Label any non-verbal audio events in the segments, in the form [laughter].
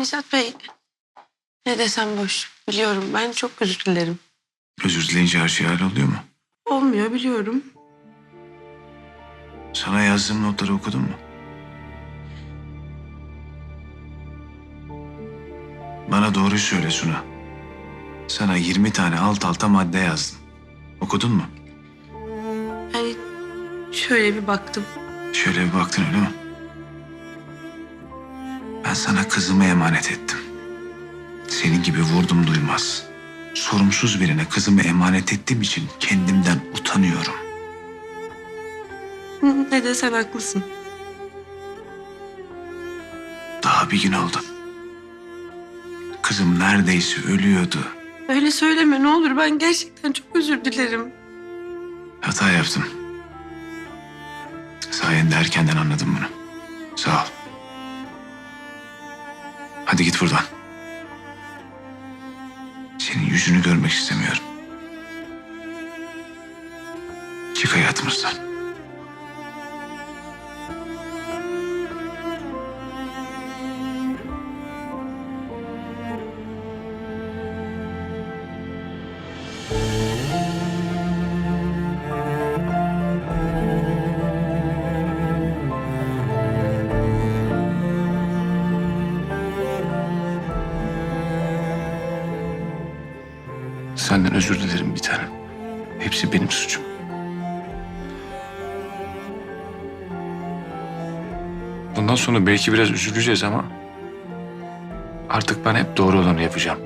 Nisat Bey ne desem boş. Biliyorum ben çok özür dilerim. Özür dileyince her şey halloluyor mu? Olmuyor biliyorum. Sana yazdığım notları okudun mu? Bana doğru söyle Suna. Sana 20 tane alt alta madde yazdım. Okudun mu? Yani şöyle bir baktım. Şöyle bir baktın öyle mi? Ben sana kızımı emanet ettim. Senin gibi vurdum duymaz. Sorumsuz birine kızımı emanet ettiğim için kendimden utanıyorum. Ne desen haklısın. Daha bir gün oldu. Kızım neredeyse ölüyordu. Öyle söyleme ne olur ben gerçekten çok özür dilerim. Hata yaptım. Sayende erkenden anladım bunu. Sağ ol. Hadi git buradan. Senin yüzünü görmek istemiyorum. Çık hayatımızdan. Senden özür dilerim bir tanem. Hepsi benim suçum. Bundan sonra belki biraz üzüleceğiz ama... ...artık ben hep doğru olanı yapacağım.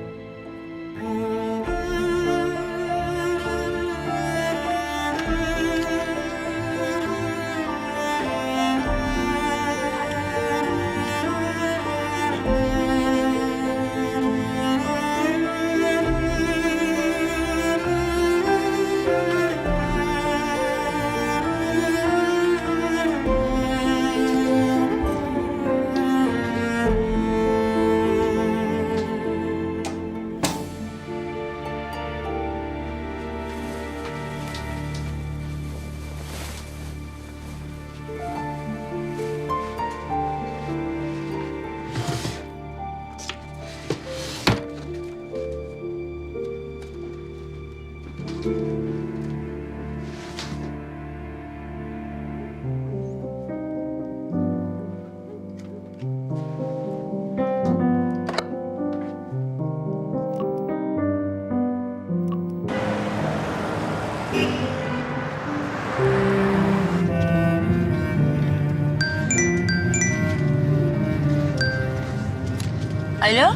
Alo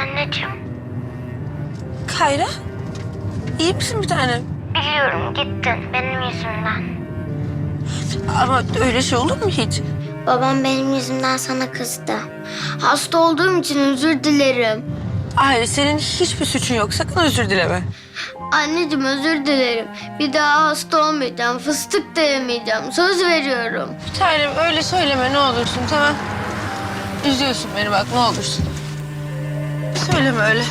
Anneciğim Kayra. İyi misin bir tanem? biliyorum gittin benim yüzümden. Ama öyle şey olur mu hiç? Babam benim yüzümden sana kızdı. Hasta olduğum için özür dilerim. Hayır senin hiçbir suçun yok. Sakın özür dileme. Anneciğim özür dilerim. Bir daha hasta olmayacağım. Fıstık da yemeyeceğim. Söz veriyorum. Bir tanem öyle söyleme ne olursun tamam. Üzüyorsun beni bak ne olursun. Söyleme öyle.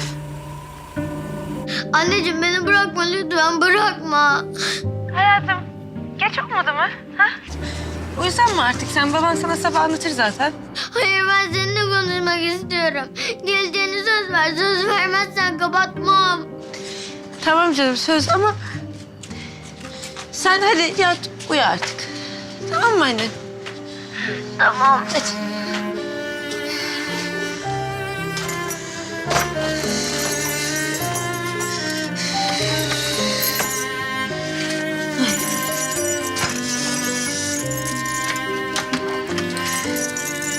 Anneciğim beni bırakma lütfen bırakma. Hayatım geç olmadı mı? Ha? Uyusan mı artık sen? Baban sana sabah anlatır zaten. Hayır ben seninle konuşmak istiyorum. Geleceğini söz ver. Söz vermezsen kapatmam. Tamam canım söz ama... Sen hadi yat uyu artık. Tamam mı anne? Tamam. Hadi.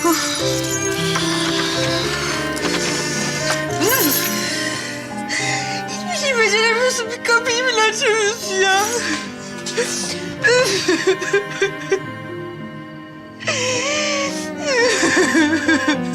Hiçbir ya. [laughs]